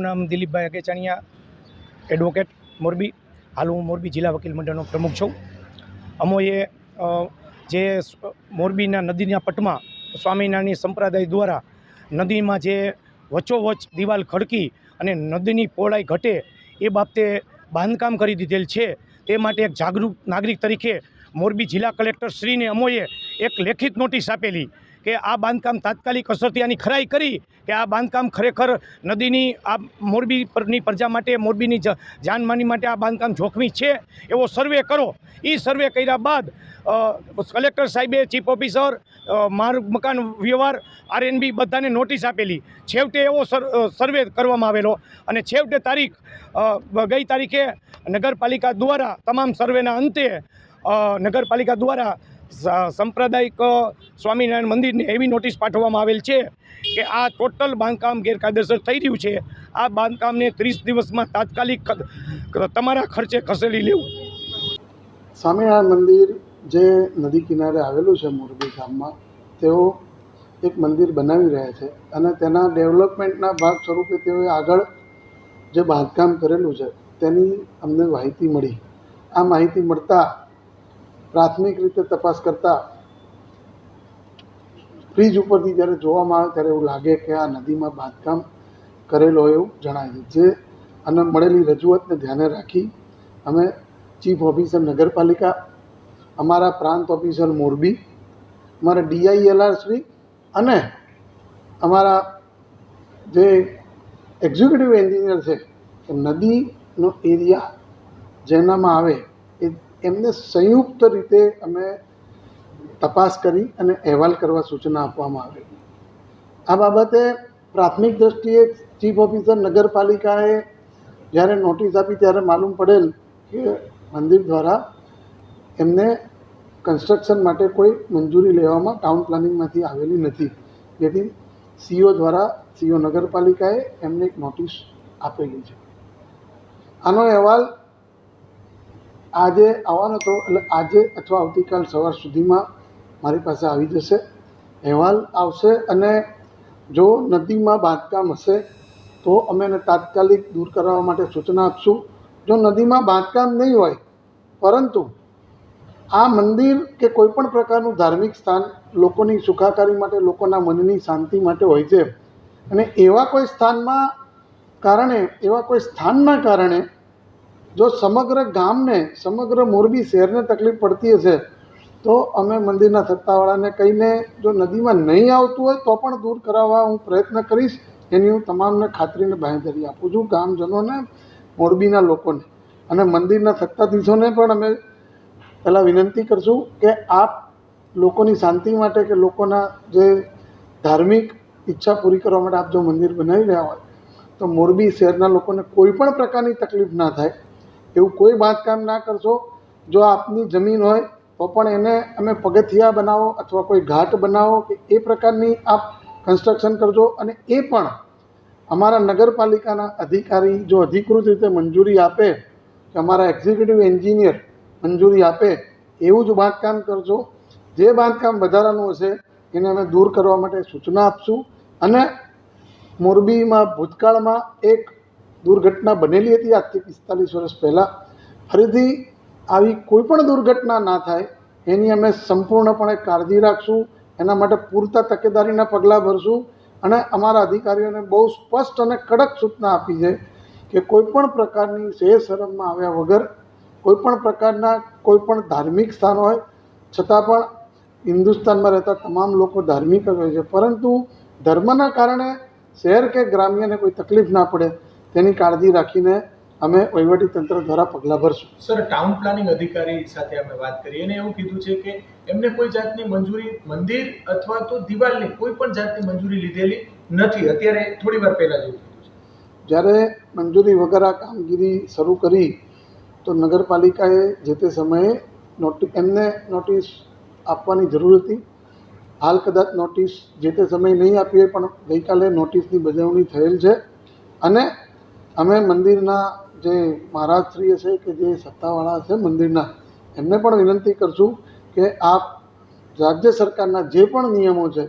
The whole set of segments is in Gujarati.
મારું નામ દિલીપભાઈ અગેચાણીયા એડવોકેટ મોરબી. હાલ હું મોરબી જિલ્લા વકીલ મંડળનો પ્રમુખ છું. અમોએ જે મોરબીના નદીના પટમાં સ્વામિનારાયણ સંપ્રદાય દ્વારા નદીમાં જે વચોવચ દિવાલ ખડકી અને નદીની પહોળાઈ ઘટે એ બાબતે બાંધકામ કરી દીધેલ છે. તે માટે એક જાગૃત નાગરિક તરીકે મોરબી જિલ્લા કલેક્ટર શ્રીને અમોએ એક લેખિત નોટિસ આપેલી. કે આ બાંધકામ તાત્કાલિક અસરથી આની ખરાઈ કરી કે આ બાંધકામ ખરેખર નદીની, આ મોરબી પરની પ્રજા માટે, મોરબીની જાનમાની માટે આ બાંધકામ જોખમી છે એવો સર્વે કરો. એ સર્વે કર્યા બાદ કલેક્ટર સાહેબે, ચીફ ઓફિસર માર્ગ, મકાન વ્યવહાર, આરએનબી બધાને નોટિસ આપેલી. છેવટે એવો સર- સર્વે કરવામાં આવેલો અને છેવટે તારીખ ગઈ તારીખે નગરપાલિકા દ્વારા, તમામ સર્વેના અંતે નગરપાલિકા દ્વારા સાંપ્રદાયિક સ્વામિનારાયણ મંદિરને એવી નોટિસ પાઠવવામાં આવેલ છે કે આ ટોટલ બાંધકામ ગેરકાયદેસર થઈ રહ્યું છે. આ બાંધકામને ત્રીસ દિવસમાં તાત્કાલિક તમારા ખર્ચે ખસેડી લેવું. સ્વામિનારાયણ મંદિર જે નદી કિનારે આવેલું છે મોરબી ગામમાં, તેઓ એક મંદિર બનાવી રહ્યા છે અને તેના ડેવલપમેન્ટના ભાગ સ્વરૂપે તેઓએ આગળ જે બાંધકામ કરેલું છે તેની અમને માહિતી મળી. આ માહિતી મળતા પ્રાથમિક રીતે તપાસ કરતાં ફ્રીજ ઉપરથી જ્યારે જોવામાં આવે ત્યારે એવું લાગે કે આ નદીમાં બાંધકામ કરેલો એવું જણાય છે. જે અને મળેલી રજૂઆતને ધ્યાને રાખી અમે ચીફ ઓફિસર નગરપાલિકા, અમારા પ્રાંત ઓફિસર મોરબી, અમારા ડીઆઈએલઆર શ્રી અને અમારા જે એક્ઝિક્યુટિવ એન્જિનિયર છે નદીનો એરિયા જેનામાં આવે એમને સંયુક્ત રીતે અમે તપાસ કરી અને અહેવાલ કરવા સૂચના આપવામાં આવી. આ બાબતે પ્રાથમિક દ્રષ્ટિએ ચીફ ઓફિસર નગરપાલિકાએ જ્યારે નોટિસ આપી ત્યારે માલુમ પડેલ કે મંદિર દ્વારા એમને કન્સ્ટ્રક્શન માટે કોઈ મંજૂરી લેવામાં ટાઉન પ્લાનિંગમાંથી આવેલી નથી. જેથી સીઓ દ્વારા સીઓ નગરપાલિકાએ એમને એક નોટિસ આપેલી છે. આનો અહેવાલ આજે આવવાનો હતો એટલે આજે અથવા આવતીકાલ સવાર સુધીમાં મારી પાસે આવી જશે. અહેવાલ આવશે અને જો નદીમાં બાંધકામ હશે, તો અમે એને તાત્કાલિક દૂર કરવા માટે સૂચના આપશું. જો નદીમાં બાંધકામ નહીં હોય, પરંતુ આ મંદિર કે કોઈપણ પ્રકારનું ધાર્મિક સ્થાન લોકોની સુખાકારી માટે, લોકોના મનની શાંતિ માટે હોય છે. અને એવા કોઈ સ્થાનમાં કારણે, એવા કોઈ સ્થાનના કારણે જો સમગ્ર ગામને, સમગ્ર મોરબી શહેરને તકલીફ પડતી હશે, તો અમે મંદિરના સત્તાવાળાને કહીને જો નદીમાં નહીં આવતું હોય તો પણ દૂર કરાવવા હું પ્રયત્ન કરીશ. એની હું તમામને ખાતરીને બાંહેધરી આપું છું ગામજનોને, મોરબીના લોકોને. અને મંદિરના સત્તાધીશોને પણ અમે પહેલાં વિનંતી કરશું કે આપ લોકોની શાંતિ માટે કે લોકોના જે ધાર્મિક ઈચ્છા પૂરી કરવા માટે આપ જો મંદિર બનાવી રહ્યા હોય, તો મોરબી શહેરના લોકોને કોઈ પણ પ્રકારની તકલીફ ના થાય. એવું કોઈ બાંધકામ ના કરશો. જો આપની જમીન હોય તો પણ એને અમે પગથિયા બનાવો અથવા કોઈ ઘાટ બનાવો કે એ પ્રકારની આપ કન્સ્ટ્રક્શન કરજો. અને એ પણ અમારા નગરપાલિકાના અધિકારી જો અધિકૃત રીતે મંજૂરી આપે, કે અમારા એક્ઝિક્યુટિવ એન્જિનિયર મંજૂરી આપે, એવું જ બાંધકામ કરજો. જે બાંધકામ વધારાનું હશે, એને અમે દૂર કરવા માટે સૂચના આપશું. અને મોરબીમાં ભૂતકાળમાં એક દુર્ઘટના બનેલી હતી આજથી પિસ્તાલીસ વર્ષ પહેલાં. ફરીથી આવી કોઈ પણ દુર્ઘટના ના થાય, એની અમે સંપૂર્ણપણે કાળજી રાખશું, એના માટે પૂરતા તકેદારીના પગલાં ભરશું અને અમારા અધિકારીઓને બહુ સ્પષ્ટ અને કડક સૂચના આપી છે કે કોઈપણ પ્રકારની સેર શરમમાં આવ્યા વગર કોઈપણ પ્રકારના કોઈ પણ ધાર્મિક સ્થાન હોય, છતાં પણ હિન્દુસ્તાનમાં રહેતા તમામ લોકો ધાર્મિક હોય છે. પરંતુ ધર્મના કારણે શહેર કે ગ્રામ્યને કોઈ તકલીફ ના પડે તેની કાળજી રાખીને અમે વહીવટીતંત્ર દ્વારા પગલાં ભરશું. સર ટાઉન પ્લાનિંગ અધિકારી સાથે અમે વાત કરી અને એવું કીધું છે કે એમને કોઈ જાતની મંજૂરી મંદિર અથવા તો દિવાલની કોઈ પણ જાતની મંજૂરી લીધેલી નથી. અત્યારે થોડી વાર પહેલાં જેવું જ્યારે મંજૂરી વગર આ કામગીરી શરૂ કરી તો નગરપાલિકાએ જે તે સમયે નોટિસ એમને નોટિસ આપવાની જરૂર હતી. હાલ કદાચ નોટિસ જે તે સમયે નહીં આપીએ પણ ગઈકાલે નોટિસની બજવણી થયેલ છે. અને અમે મંદિરના જે મહારાજશ્રી છે કે જે સત્તાવાળા છે મંદિરના, એમને પણ વિનંતી કરશું કે આપ રાજ્ય સરકારના જે પણ નિયમો છે,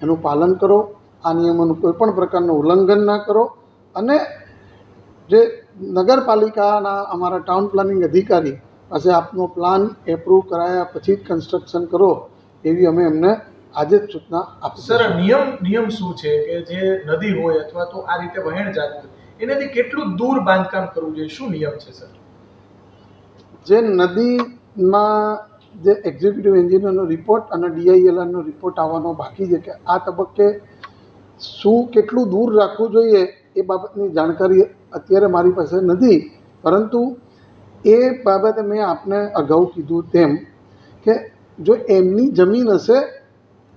એનું પાલન કરો, આ નિયમોનું કોઈ પણ પ્રકારનું ઉલ્લંઘન ના કરો અને જે નગરપાલિકાના અમારા ટાઉન પ્લાનિંગ અધિકારી પાસે આપનો પ્લાન એપ્રૂવ કરાયા પછી જ કન્સ્ટ્રક્શન કરો, એવી અમે એમને આજે જ સૂચના આપી સર, નિયમ નિયમ શું છે કે જે નદી હોય અથવા તો આ રીતે વહેણ જાતું એનાથી કેટલું દૂર બાંધકામ કરવું જોઈએ? શું નિયમ છે, સર? જે નદીમાં જે એક્ઝિક્યુટિવ એન્જિનિયરનો રિપોર્ટ અને ડીઆઈએલઆરનો રિપોર્ટ આવવાનો બાકી છે કે આ તબક્કે શું કેટલું દૂર રાખવું જોઈએ એ બાબતની જાણકારી અત્યારે મારી પાસે નથી. પરંતુ એ બાબતે મેં આપને અગાઉ કીધું તેમ કે જો એમની જમીન હશે,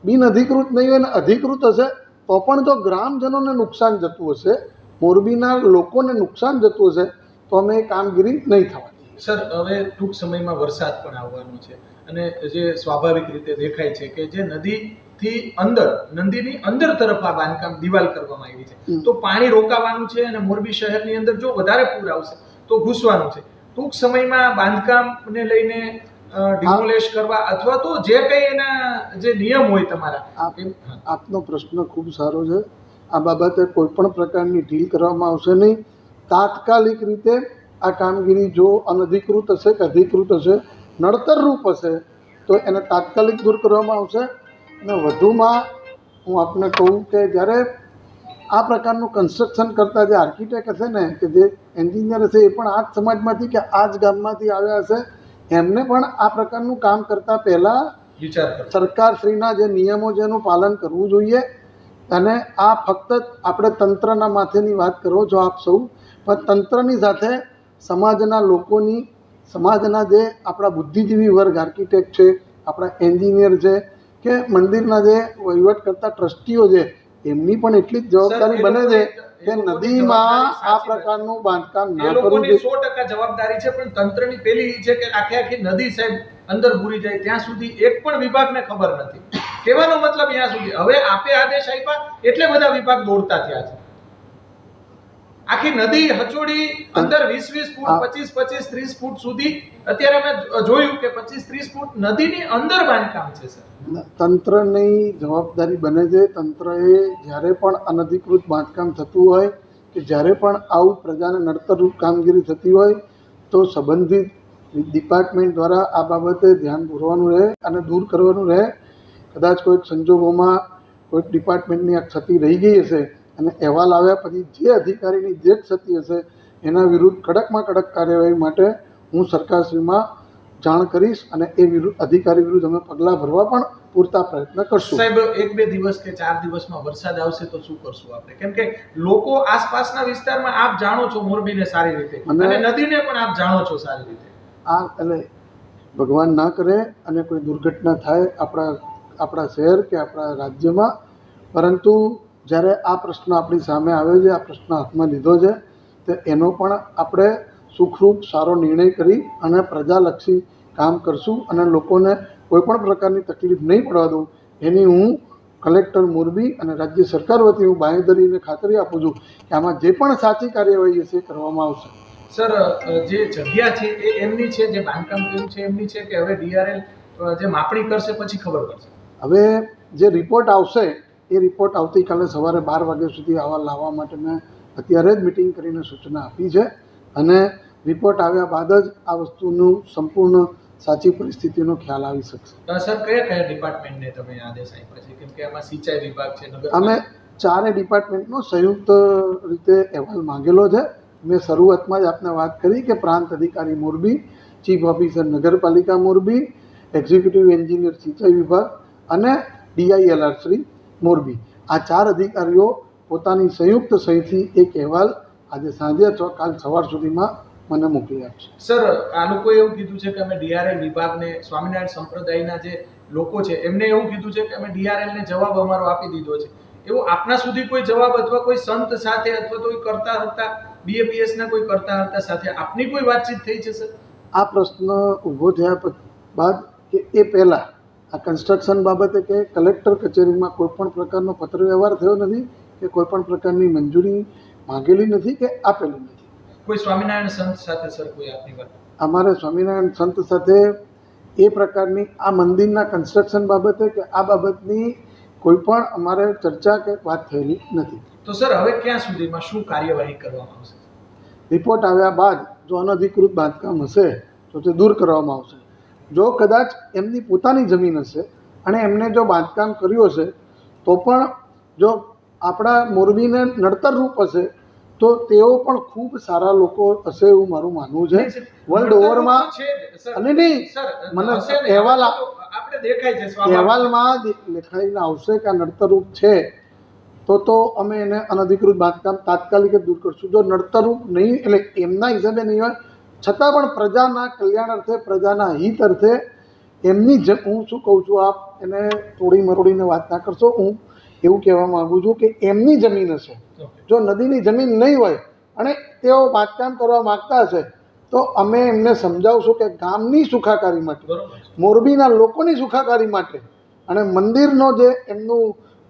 બિનઅધિકૃત નહીં હોય ને અધિકૃત હશે, તો પણ તો ગ્રામજનોને નુકસાન જતું હશે. મોરબીના લોકોને નુકસાન જતું હશે તો અમે કામગીરી નહીં થવા સર હવે ટૂંક સમયમાં વરસાદ પણ આવવાનો છે અને જે સ્વાભાવિક રીતે દેખાય છે કે જે નદીથી અંદર નદીની અંદર તરફ આ બાંધકામ દિવાલ કરવામાં આવી છે. તો પાણી રોકાવાનું છે અને મોરબી શહેરની અંદર જો વધારે પૂર આવશે તો ઘૂસવાનું છે. ટૂંક સમયમાં બાંધકામને લઈને ડિમોલેશ કરવા અથવા તો જે કંઈ એના જે નિયમ હોય તમારા. આપનો પ્રશ્ન ખૂબ સારો છે. આ બાબતે કોઈપણ પ્રકારની ઢીલ કરવામાં આવશે નહીં. તાત્કાલિક રીતે આ કામગીરી જો અનધિકૃત હશે કે અધિકૃત હશે નડતરરૂપ હશે તો એને તાત્કાલિક દૂર કરવામાં આવશે. અને વધુમાં હું આપને કહું કે જ્યારે આ પ્રકારનું કન્સ્ટ્રક્શન કરતા જે આર્કિટેક્ટ હશે ને કે જે એન્જિનિયર હશે એ પણ આ જ સમાજમાંથી કે આ જ ગામમાંથી આવ્યા હશે એમને પણ આ પ્રકારનું કામ કરતાં પહેલાં સરકારશ્રીના જે નિયમો છે એનું પાલન કરવું જોઈએ. અને આ ફક્ત આપણે તંત્રના માથેની વાત કરો છો આપ સૌ પણ તંત્રની સાથે સમાજના લોકોની સમાજના જે આપણા બુદ્ધિજીવી વર્ગ આર્કિટેક્ટ છે આપણા એન્જિનિયર છે કે મંદિરના જે વહીવટ કરતા ટ્રસ્ટીઓ છે એમની પણ એટલી જ જવાબદારી બને છે કે નદીમાં આ પ્રકારનું બાંધકામ ના કરવું જોઈએ. સો ટકા જવાબદારી છે પણ તંત્રની પેલી છે કે આખી આખી નદી સાહેબ અંદર પૂરી જાય ત્યાં સુધી એક પણ વિભાગને ખબર નથી. કહેવાનો મતલબ અહીંયા સુધી. હવે આપે આદેશ આપ્યા એટલે બધા વિભાગ દોડતા થયા છે. આખી નદી હચોડી અંદર વીસ વીસ ફૂટ પચીસ પચીસ ત્રીસ ફૂટ સુધી અત્યારે અમે જોયું કે પચીસ ત્રીસ ફૂટ નદીની અંદર બાંધકામ છે સર. તંત્રની જવાબદારી બને છે. તંત્રએ જ્યારે પણ અનધિકૃત બાંધકામ થતું હોય કે જ્યારે પણ આવું પ્રજાને નડતરરૂપ કામગીરી થતી હોય તો સંબંધિત ડિપાર્ટમેન્ટ દ્વારા આ બાબતે ધ્યાન પૂરવાનું રહે અને દૂર કરવાનું રહે. કદાચ કોઈક સંજોગોમાં કોઈક ડિપાર્ટમેન્ટની આ ક્ષતિ રહી ગઈ હશે અને અહેવાલ આવ્યા પછી જે અધિકારીની જે ક્ષતિ હશે એના વિરુદ્ધ કડકમાં કડક કાર્યવાહી માટે હું સરકારશ્રીમાં જાણ કરીશ અને એ વિરુદ્ધ અધિકારી વિરુદ્ધ અમે પગલાં ભરવા પણ પૂરતા પ્રયત્ન કરશું. સાહેબ એક બે દિવસ કે ચાર દિવસમાં વરસાદ આવશે તો શું કરશું આપણે? કેમ કે લોકો આસપાસના વિસ્તારમાં આપ જાણો છો મોરબીને સારી રીતે અને- નદીને પણ આપ જાણો છો સારી રીતે. આ એટલે ભગવાન ના કરે અને કોઈ દુર્ઘટના થાય આપણા આપણા શહેર કે આપણા રાજ્યમાં. પરંતુ જ્યારે આ પ્રશ્ન આપણી સામે આવ્યો છે, આ પ્રશ્ન હાથમાં લીધો છે, તો એનો પણ આપણે સુખરૂપ સારો નિર્ણય કરી અને પ્રજાલક્ષી કામ કરશું અને લોકોને કોઈપણ પ્રકારની તકલીફ નહીં પડવા દઉં. એની હું કલેક્ટર મોરબી અને રાજ્ય સરકાર વતી હું બાંહેધરીને ખાતરી આપું છું કે આમાં જે પણ સાચી કાર્યવાહી હશે કરવામાં આવશે. સર જે જગ્યા છે એ એમની છે, જે બાંધકામ કર્યું છે એમની છે કે હવે ડીઆરએલ જે માપણી કરશે પછી ખબર પડશે? હવે જે રિપોર્ટ આવશે એ રિપોર્ટ આવતીકાલે સવારે બાર વાગ્યા સુધી આવા લાવવા માટે મેં અત્યારે જ મિટિંગ કરીને સૂચના આપી છે. અને રિપોર્ટ આવ્યા બાદ જ આ વસ્તુનું સંપૂર્ણ સાચી પરિસ્થિતિનો ખ્યાલ આવી શકશે. સર કયા કયા ડિપાર્ટમેન્ટને તમે આદેશ આપ્યા છે? કેમ કે આમાં સિંચાઈ વિભાગ છે અમે ચારે ડિપાર્ટમેન્ટનો સંયુક્ત રીતે અહેવાલ માંગેલો છે. મેં શરૂઆતમાં જ આપને વાત કરી કે પ્રાંત અધિકારી મોરબી ચીફ ઓફિસર નગરપાલિકા મોરબી એક્ઝિક્યુટિવ એન્જિનિયર સિંચાઈ વિભાગ અને ડીઆઈએલઆર શ્રી મોરબી. આ ચાર અધિકારીઓ પોતાની સંયુક્ત સહીથી એક અહેવાલ આજે સાંજે અથવા કાલ સવાર સુધીમાં મને મોકલી આપશે. સર આ લોકોએ એવું કીધું છે કે અમે ડીઆરએલ વિભાગને સ્વામિનારાયણ સંપ્રદાયના જે લોકો છે એમને એવું કીધું છે કે અમે ડીઆરએલને જવાબ અમારો આપી દીધો છે. એવો આપના સુધી કોઈ જવાબ અથવા કોઈ સંત સાથે અથવા કોઈ કરતા હતા બીએબીએસના કોઈ કરતા હતા સાથે? આપની કોઈ વાતચીત થઈ છે સર? આ પ્રશ્ન ઊભો થયા બાદ કે એ પહેલાં આ કન્સ્ટ્રક્શન બાબતે કે કલેક્ટર કચેરીમાં કોઈપણ પ્રકારનો પત્રવ્યવહાર થયો નથી કે કોઈપણ પ્રકારની મંજૂરી માંગેલી નથી કે આપેલી નથી? કોઈ સ્વામિનારાયણ સંત સાથે સર કોઈ આપની વાત? અમારે સ્વામિનારાયણ સંત સાથે એ પ્રકારની આ મંદિરના કન્સ્ટ્રક્શન બાબતે કે આ બાબતની કોઈ પણ અમારે ચર્ચા કે વાત થયેલી નથી. તો સર હવે ક્યાં સુધીમાં શું કાર્યવાહી કરવામાં આવશે? રિપોર્ટ આવ્યા બાદ જો અનધિકૃત બાંધકામ હશે તો તે દૂર કરવામાં આવશે. જો કદાચ એમની પોતાની જમીન હશે અને એમને જો બાંધકામ કર્યું હશે તો પણ જો આપણા મોરબીને નડતર રૂપ હશે તો તેઓ પણ ખૂબ સારા લોકો હશે એવું મારું માનવું છે વર્લ્ડ ઓવરમાં. અને નહીં મને અહેવાલ. અહેવાલમાં લેખાઈને લખાઈને આવશે કે આ નડતરરૂપ છે તો તો અમે એને અનધિકૃત બાંધકામ તાત્કાલિક દૂર કરશું જો નડતરરૂપ નહીં એટલે એમના હિસાબે નહીં હોય છતાં પણ પ્રજાના કલ્યાણ અર્થે પ્રજાના હિત અર્થે એમની જ હું શું કહું છું આપ એને તોડી મરોડીને વાત ના કરશો. હું એવું કહેવા માગું છું કે એમની જમીન હશે. જો નદીની જમીન નહીં હોય અને તેઓ બાંધકામ કરવા માગતા હશે તો અમે એમને સમજાવશું કે ગામની સુખાકારી માટે મોરબીના લોકોની સુખાકારી માટે અને મંદિરનો જે એમનું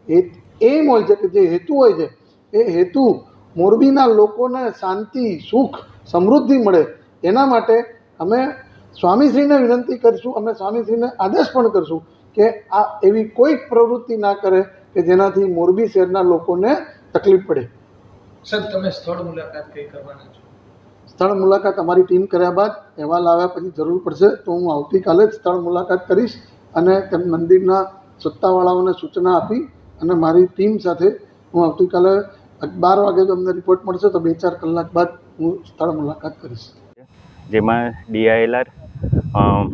હેત- એમ હોય છે કે જે હેતુ હોય છે એ હેતુ મોરબીના લોકોને શાંતિ સુખ સમૃદ્ધિ મળે એના માટે અમે સ્વામીશ્રીને વિનંતી કરીશું અમે સ્વામીશ્રીને આદેશ પણ કરીશું કે આ એવી કોઈ પ્રવૃત્તિ ના કરે કે જેનાથી મોરબી શહેરના લોકોને તકલીફ પડે. સર તમે સ્થળ મુલાકાત કઈ કરવાના છો? સ્થળ મુલાકાત અમારી ટીમ કર્યા બાદ અહેવાલ આવ્યા પછી જરૂર પડશે તો હું આવતીકાલે જ સ્થળ મુલાકાત કરીશ અને તેમ મંદિરના સત્તાવાળાઓને સૂચના આપી અને મારી ટીમ સાથે હું આવતીકાલે બાર વાગે જો અમને રિપોર્ટ મળશે તો બે ચાર કલાક બાદ હું સ્થળ મુલાકાત કરીશ. જેમાં ડીઆઈએલઆર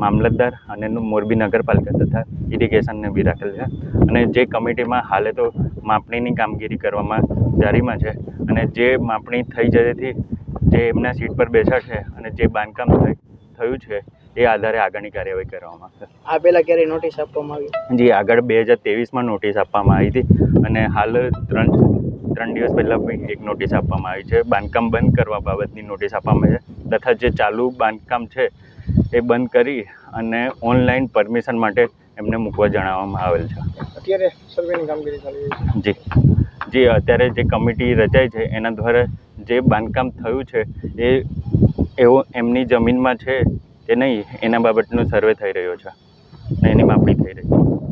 મામલતદાર અને મોરબી નગરપાલિકા તથા ઇરિગેશનને બી રાખેલ છે. અને જે કમિટીમાં હાલે તો માપણીની કામગીરી કરવામાં જારીમાં છે. અને જે માપણી થઈ જતી જે એમના સીટ પર બેસા છે અને જે બાંધકામ થયું છે એ આધારે આગળની કાર્યવાહી કરવામાં આવશે. આ પહેલાં ક્યારે નોટિસ આપવામાં આવી? જી આગળ બે હજાર તેવીસમાં નોટિસ આપવામાં આવી હતી. અને હાલ ત્રણ ત્રણ દિવસ પહેલાં પણ એક નોટિસ આપવામાં આવી છે. બાંધકામ બંધ કરવા બાબતની નોટિસ આપવામાં આવી છે. તથા જે ચાલુ બાંધકામ છે એ બંધ કરી અને ઓનલાઈન પરમિશન માટે એમને મૂકવા જણાવવામાં આવેલ છે. અત્યારે સર્વેની કામગીરી ચાલી રહી છે. જી. જી અત્યારે જે કમિટી રચાઈ છે એના દ્વારા જે બાંધકામ થયું છે એ એવો એમની જમીનમાં છે કે નહીં એના બાબતનો સર્વે થઈ રહ્યો છે. અને એની માપણી થઈ રહી છે.